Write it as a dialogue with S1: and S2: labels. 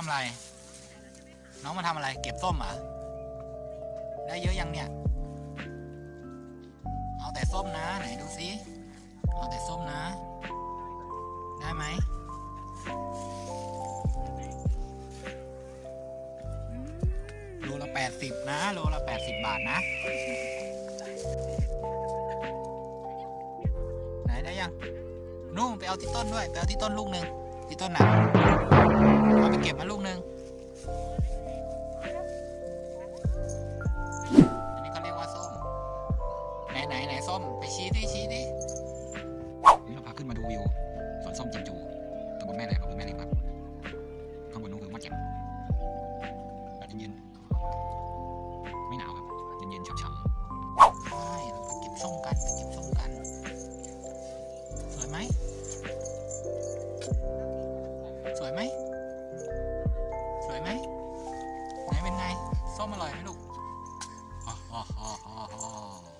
S1: ทำอะไร น้องมาทำอะไร เก็บส้มเหรอได้เยอะยังเนี่ย เอาแต่ส้มนะ ไหนดูซิ เอาแต่ส้มนะ ได้ไหมโลละแปดสิบนะ โลละแปดสิบบาทนะ ไหนได้ยังนู่นไปเอาที่ต้นด้วย ไปเอาที่ต้นลูกหนึ่งที่ต้นไหน ส้มไปชี้ดิชี้ดินี่เราพาขึ้นมาดูวิวสวนส้มจิมจูตำบลแม่แหลมอำเภอแม่ริมครับข้างบนนู้นคือวัดแจ่มอากาศเย็นๆไม่หนาวครับเย็นๆฉ่ำๆใช่เราไปเก็บส้มกันไปเก็บส้มกันสวยไหมสวยไหมสวยไหมไหนเป็นไงส้มอร่อยไหมลูกอ๋ออ๋ออ๋ออ๋อ